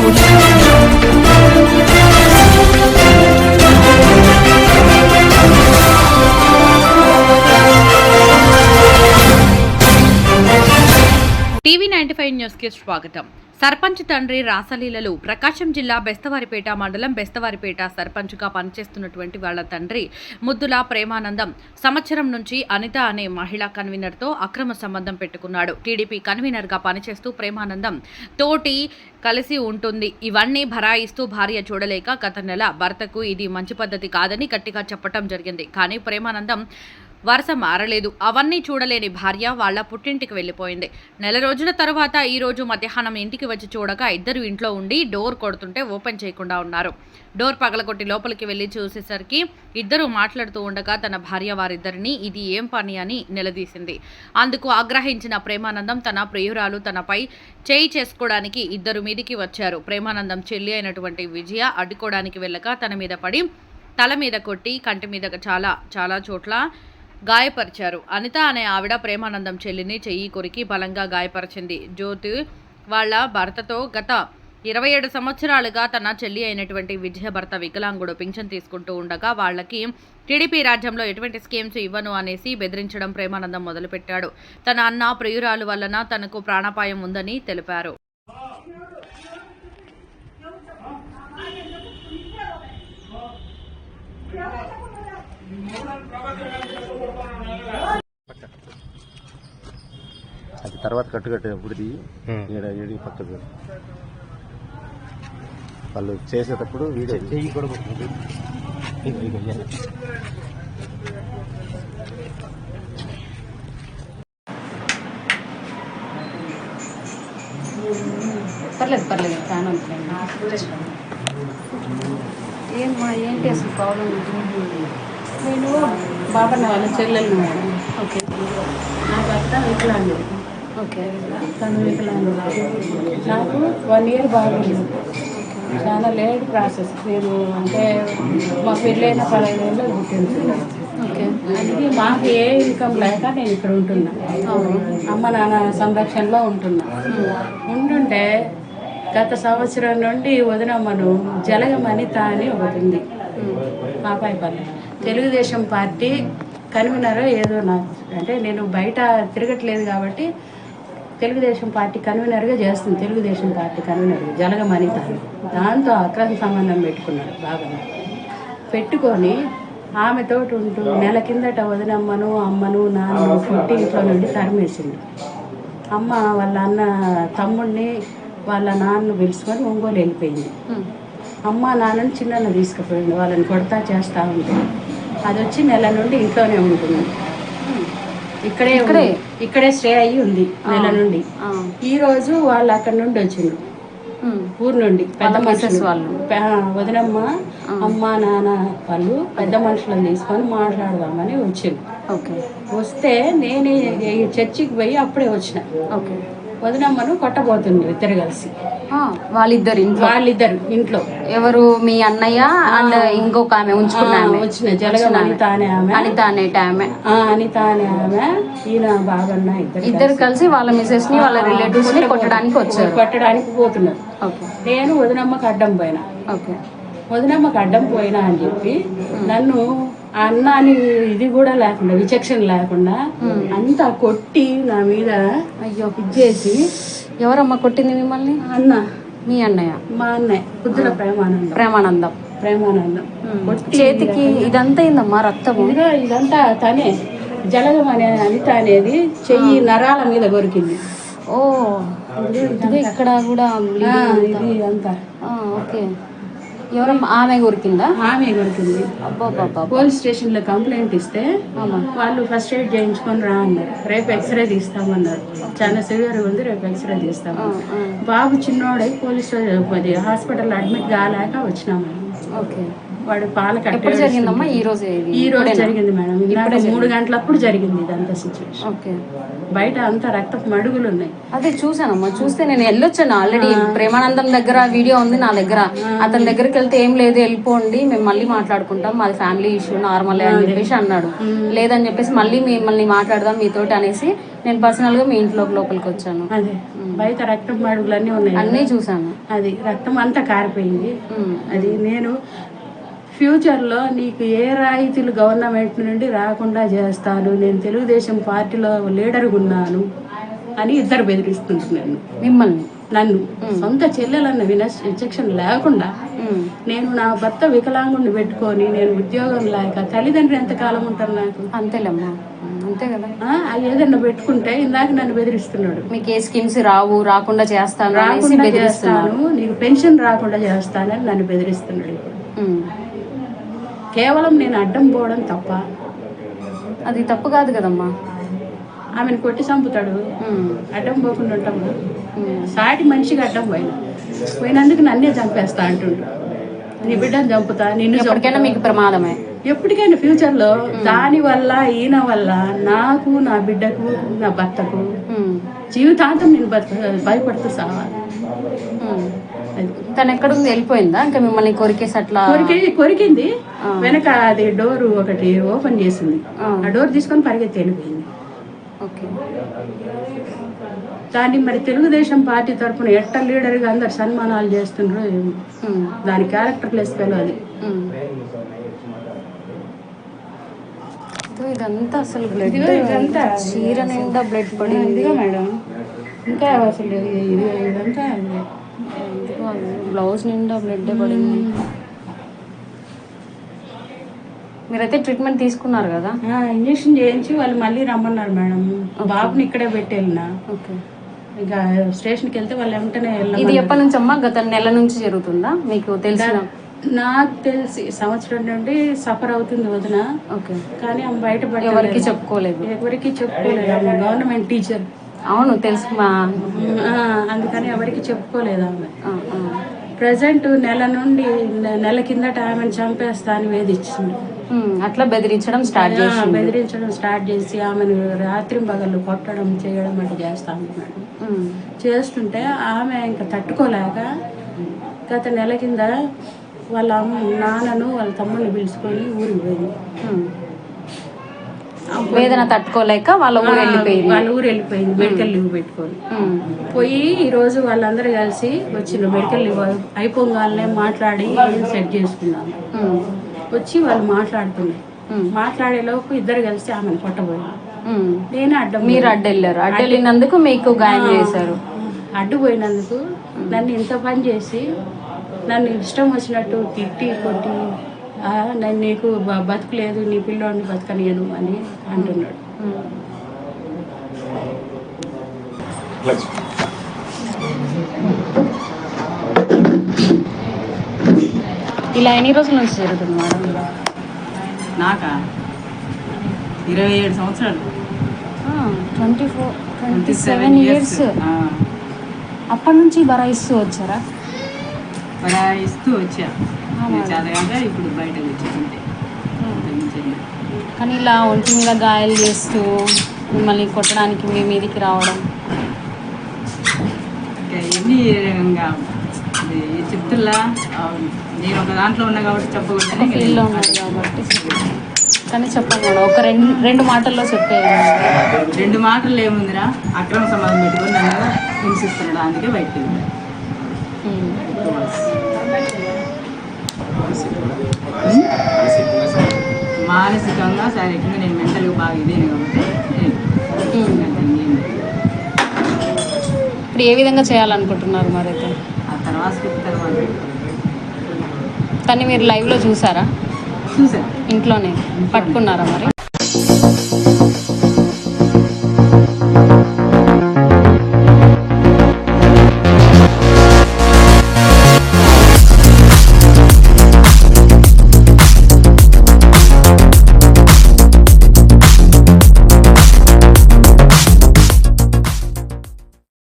Saúde. Ninety five న్యూస్కి స్వాగతం. సర్పంచ్ తండ్రి రాసలీలలు ప్రకాశం జిల్లా బెస్తవారిపేట మండలం బెస్తవారిపేట సర్పంచ్గా పనిచేస్తున్నటువంటి వాళ్ళ తండ్రి ముద్దుల ప్రేమానందం సంవత్సరం నుంచి అనిత అనే మహిళా కన్వీనర్తో అక్రమ సంబంధం పెట్టుకున్నాడు. టీడీపీ కన్వీనర్గా పనిచేస్తూ ప్రేమానందం తోటి కలిసి ఉంటుంది. ఇవన్నీ భరాయిస్తూ భార్య చూడలేక గత నెల భర్తకు ఇది మంచి పద్ధతి కాదని గట్టిగా చెప్పటం జరిగింది. కానీ ప్రేమానందం వరుస మారలేదు. అవన్నీ చూడలేని భార్య వాళ్ళ పుట్టింటికి వెళ్ళిపోయింది. నెల రోజుల తర్వాత ఈరోజు మధ్యాహ్నం ఇంటికి వచ్చి చూడగా ఇద్దరు ఇంట్లో ఉండి డోర్ కొడుతుంటే ఓపెన్ చేయకుండా ఉన్నారు. డోర్ పగలగొట్టి లోపలికి వెళ్ళి చూసేసరికి ఇద్దరు మాట్లాడుతూ ఉండగా తన భార్య వారిద్దరిని ఇది ఏం పని? అని నిలదీసింది. అందుకు ఆగ్రహించిన ప్రేమానందం తన ప్రియురాలు తనపై చేయి చేసుకోవడానికి ఇద్దరు మీదికి వచ్చారు. ప్రేమానందం చెల్లి అయినటువంటి విజయ అడ్డుకోవడానికి వెళ్ళక తన మీద పడి తల మీద కొట్టి కంటి మీద చాలా చాలా చోట్ల గాయపరిచారు. అనిత అనే ఆవిడ ప్రేమానందం చెల్లిని చెయ్యి కొరికి బలంగా గాయపరిచింది. జ్యోతి వాళ్ళ భర్తతో గత ఇరవై ఏడు సంవత్సరాలుగా తన చెల్లి అయినటువంటి విజయ భర్త వికలాంగుడు పింఛన్ తీసుకుంటూ ఉండగా వాళ్ళకి టీడీపీ రాజ్యంలో ఎటువంటి స్కీమ్స్ ఇవ్వను అనేసి బెదిరించడం ప్రేమానందం మొదలుపెట్టాడు. తన అన్న ప్రియురాలు వలన తనకు ప్రాణాపాయం ఉందని తెలిపారు. తర్వాత కట్టు కట్టేటప్పుడు దిగి ఈడ ఏడి పక్కకు వాళ్ళు చేసేటప్పుడు వీడియో చెయ్యి కూడా పర్లేదు పర్లేదు. ఫ్యాన్ ఉంటుంది ఏమ్మా ఏంటి అసలు ప్రాబ్లం ఏంటి నేను బాబన్న వాళ్ళ చెల్లెలు ఓకే. నా భర్త వికలాంగుడు తను నాకు వన్ ఇయర్ బాగుంది. చాలా లేట్ ప్రాసెస్ నేను అంటే మా పెళ్ళైన పదహైదు ఏళ్ళు పుట్టింది ఓకే. అందుకే మాకు ఏ ఇన్కమ్ లేక నేను ఇక్కడ ఉంటున్నా. అమ్మ నాన్న సంరక్షణలో ఉంటున్నా. ఉంటుంటే గత సంవత్సరం నుండి వదినమ్మను జలగమని తాని ఒకటి ఉంది పాపాయిపల్లి తెలుగుదేశం పార్టీ కన్వీనర్ ఏదో నాకు అంటే నేను బయట తిరగట్లేదు కాబట్టి తెలుగుదేశం పార్టీ కన్వీనర్గా చేస్తుంది. తెలుగుదేశం పార్టీ కన్వీనర్గా జలగమని తాను. దాంతో అక్రమ సంబంధం పెట్టుకున్నాడు బాగా పెట్టుకొని ఆమెతో ఉంటూ నెల కిందట వదినమ్మను అమ్మను నాన్నను పుట్టి ఇంట్లో నుండి తరిమేసింది. అమ్మ వాళ్ళ అన్న తమ్ముడిని వాళ్ళ నాన్నను పిలుచుకొని ఒంగోలు వెళ్ళిపోయింది. అమ్మ నాన్నని చిన్న తీసుకుపోయింది. వాళ్ళని కొడతా చేస్తూ ఉంటుంది అది వచ్చి నెల నుండి ఇంట్లోనే ఉంటుంది ఇక్కడే ఇక్కడే? ఇక్కడే స్టే అయ్యి ఉంది నెల నుండి. ఈ రోజు వాళ్ళు అక్కడ నుండి వచ్చిండ్రు. ఊరు నుండి పెద్ద మనుషులు. వాళ్ళు. వదినమ్మ అమ్మ నాన్న వాళ్ళు పెద్ద మనుషులను తీసుకొని మాట్లాడదామని వచ్చింది ఓకే. వస్తే నేను చర్చికి పోయి అప్పుడే వచ్చిన. ఓకే. వదినమ్మను కొట్టబోతుండ్రు ఇద్దరు కలిసి. వాళ్ళిద్దరు ఇంట్లో. వాళ్ళిద్దరు ఇంట్లో. ఎవరు మీ అన్నయ్య అండ్ ఇంకొక ఆమె ఉంచుకున్న ఆ, ఆమె. వచ్చిన జలగం అనిత అనే ఆమె. అనిత అనేట ఆమె. అనిత అనే ఆమె. ఈయన బాబన్న ఇద్దరు ఇద్దరు కలిసి. వాళ్ళ మిసెస్ని వాళ్ళ రిలేటివ్స్ని కొట్టడానికి వచ్చారు. కొట్టడానికి పోతున్నారు. ఓకే. నేను వదినమ్మకి అడ్డం పోయినా. ఓకే. వదినమ్మకి అడ్డం పోయినా అని చెప్పి నన్ను అన్న అని ఇది కూడా లేకుండా విచక్షణ లేకుండా అంతా కొట్టి నా మీద అయ్యో. ఇచ్చేసి ఎవరమ్మా కొట్టింది మిమ్మల్ని? అన్న. మీ అన్నయ్య. మా అన్నయ్య. బుద్ధుల ప్రేమానందం. ప్రేమానందం. ప్రేమానందం. చేతికి ఇదంతా ఏందమ్మా రక్తము? ఇదంతా తనే. జలగం అనే అనిత అనేది చెయ్యి నరాల మీద కొరికింది ఓ ఇక్కడ కూడా. ఇది అంతా. ఓకే. ఎవరమ్మా ఆమె ఆమె పోలీస్ స్టేషన్లో కంప్లైంట్ ఇస్తే వాళ్ళు ఫస్ట్ ఎయిడ్ చేయించుకొని రా అన్నారు. రేపు ఎక్స్రే తీస్తామన్నారు. చాలా సివియర్ ఉంది రేపు ఎక్స్రే తీస్తామన్నారు. బాబు చిన్నోడై పోలీస్ హాస్పిటల్ అడ్మిట్ కాలేక వచ్చినాము ఓకే. వాడు పాల ఎప్పుడు జరిగిందమ్మా? ఈ రోజు ఈ రోజు జరిగింది మేడం. ఇందాక మూడు గంటలప్పుడు జరిగింది ఇదంతా సిచ్యువేషన్ ఓకే. బయట అంతా రక్తపు మడుగులు ఉన్నాయి. అదే చూసానమ్మా చూస్తే నేను వెళ్ళొచ్చాను ఆల్రెడీ ప్రేమానందం దగ్గర వీడియో ఉంది నా దగ్గర. అతని దగ్గరికి వెళ్తే ఏం లేదు వెళ్ళిపోండి మేము మళ్ళీ మాట్లాడుకుంటాం మాది ఫ్యామిలీ ఇష్యూ నార్మల్ అని చెప్పేసి అన్నాడు. లేదని చెప్పేసి మళ్ళీ మిమ్మల్ని మాట్లాడదాం మీతోటి అనేసి నేను పర్సనల్గా మీ ఇంట్లో లోపలికి వచ్చాను. అదే. బయట రక్తపు మడుగులు అన్నీ ఉన్నాయి అన్నీ చూసాను అది రక్తం అంతా కారిపోయింది. అది నేను ఫ్యూచర్లో నీకు ఏ రాయితీలు గవర్నమెంట్ నుండి రాకుండా చేస్తాను నేను తెలుగుదేశం పార్టీలో లీడర్గా ఉన్నాను అని ఇద్దరు బెదిరిస్తుంటున్నాను. మిమ్మల్ని నన్ను. సొంత చెల్లెలన్న వినస్ విచక్షణ లేకుండా. నేను నా భర్త వికలాంగుని పెట్టుకొని నేను ఉద్యోగం లేక తల్లిదండ్రులు ఎంతకాలం ఉంటారు నాకు? అంతేలేమ్మా. అంతే కదా. ఏదన్నా పెట్టుకుంటే ఇందాక నన్ను బెదిరిస్తున్నాడు. మీకు ఏ స్కీమ్స్ రావు రాకుండా చేస్తాను రాకుండా చేస్తాను నీకు పెన్షన్ రాకుండా చేస్తానని నన్ను బెదిరిస్తున్నాడు ఇప్పుడు. కేవలం నేను అడ్డం పోవడం తప్ప అది తప్పు కాదు కదమ్మా ఆమెను కొట్టి చంపుతాడు. అడ్డం పోకుండా ఉంటాము. సాటి మనిషికి అడ్డం పోయిన పోయినందుకు నన్నే చంపేస్తా అంటుండ్రు నీ బిడ్డను చంపుతా నిన్ను. ఎప్పటికైనా మీకు ప్రమాదమే ఎప్పటికైనా ఫ్యూచర్లో దాని వల్ల ఈయన వల్ల నాకు నా బిడ్డకు నా భర్తకు. జీవితాంతం నేను భయపడుతూ సావాలి. తను ఎక్కడుంది వెళ్ళిపోయిందా? ఇంకా మిమ్మల్ని కొరికేసి అట్లా కొరికి కొరికింది. వెనక అది డోర్ ఒకటి ఓపెన్ చేసింది. ఆ. డోర్ తీసుకొని పరిగెత్తి వెళ్ళిపోయింది ఓకే. దాన్ని మరి తెలుగుదేశం పార్టీ తరఫున ఎట్ట లీడర్గా అందరు సన్మానాలు చేస్తుండ్రో. దాని క్యారెక్టర్ ప్లస్ అది. ఇదంతా అసలు బ్లడ్ ఇదంతా చీర నిండా బ్లడ్ పడింది. మేడం. ఇంకా అసలు ఇది- ఇది- ఇదంతా బ్లౌజ్ నిండా బ్లడ్ పడింది. మీరైతే ట్రీట్మెంట్ తీసుకున్నారు కదా? ఇంజెక్షన్ చేయించి వాళ్ళు మళ్ళీ రమ్మన్నారు మేడం. బాబుని ఇక్కడే పెట్టి వెళ్ళిన ఓకే. ఇక స్టేషన్కి వెళ్తే వాళ్ళు వెంటనే ఇది. ఎప్పటి నుంచి అమ్మా? గత నెల నుంచి జరుగుతుందా? మీకు తెలిసిన నాకు తెలిసి సంవత్సరం నుండి సఫర్ అవుతుంది వదిన. ఓకే. కానీ ఆమె బయట ఎవరికి చెప్పుకోలేదు. ఎవరికి చెప్పుకోలేదు. Government teacher. అవును తెలుసు. మా అందుకని ఎవరికి చెప్పుకోలేదు ఆమె. ప్రజెంట్ నెల నుండి నెల కిందట ఆమెను చంపేస్తా అని వేధించింది అట్లా బెదిరించడం స్టార్ట్ చేసి బెదిరించడం స్టార్ట్ చేసి ఆమెను రాత్రి పగళ్ళు కొట్టడం చేయడం అంటే చేస్తాను మేడం ఉమ్, చేస్తుంటే ఆమె ఇంకా తట్టుకోలేక గత నెల కింద వాళ్ళ నాన్నను వాళ్ళ తమ్ముడిని పిలుచుకొని ఊరికి పోయింది. వేదన తట్టుకోలేక వాళ్ళ ఊరు వెళ్ళిపోయింది. వాళ్ళ ఊరు వెళ్ళిపోయింది. మెడికల్ లీవ్ పెట్టుకొని. పోయి ఈ రోజు వాళ్ళందరూ కలిసి వచ్చిన మెడికల్ లీవ్ అయిపోగానే మాట్లాడి సెట్ చేసుకున్నాము ఉమ్, వచ్చి వాళ్ళు మాట్లాడుతున్నారు. ఉమ్, మాట్లాడే లోపు ఇద్దరు కలిసి ఆమెను కొట్టబోయారు. నేనే అడ్డం మీరు అడ్డు వెళ్ళారు అడ్డు వెళ్ళినందుకు మీకు గాయం చేశారు. అడ్డు పోయినందుకు నన్ను ఇంత పని చేసి నన్ను ఇష్టం వచ్చినట్టు తిట్టి కొట్టి "ఆ, నేను నీకు బ- బతుకులేదు నీ పిల్లోడిని బతకనియను అని అంటున్నాడు. ఇలా ఎన్ని రోజుల నుంచి జరుగుతుంది మేడం? నాకా? ఇరవై ఏడు సంవత్సరాలు. Twenty four twenty 27 seven years. ఆ, అప్పటి నుంచి బరాయిస్తూ వచ్చారా? పరాయిస్తూ వచ్చా. చదవగా ఇప్పుడు బయటకు వచ్చేసింది. కానీ ఇలా ఒంటి మీద గాయాలు చేస్తూ మిమ్మల్ని కొట్టడానికి మీ మీదికి రావడం. ఎన్ని ఇంకా ఇది చెప్తుల్లా. నేను ఒక దాంట్లో ఉన్నా కాబట్టి చెప్పకూడదని ఇంకా ఫీల్డ్లో ఉన్నారు కాబట్టి కానీ చెప్పండి ఒక రెండు రెండు మాటల్లో చెప్పేయండి రెండు మాటలు ఏముందిరా? అక్రమ సంబంధం పెట్టుకొని నన్ను హింసిస్తున్నాడు అందుకే బయటకు వెళ్ళాడు మానసికంగా? శారీరకంగా నేను మెంటల్గా బాగా ఇదేను కాబట్టి. ఇప్పుడు ఏ విధంగా చేయాలనుకుంటున్నారు మరి అయితే ఆ తర్వాత కానీ మీరు లైవ్లో చూసారా? చూసాను ఇంట్లోనే. పట్టుకున్నారా మరి?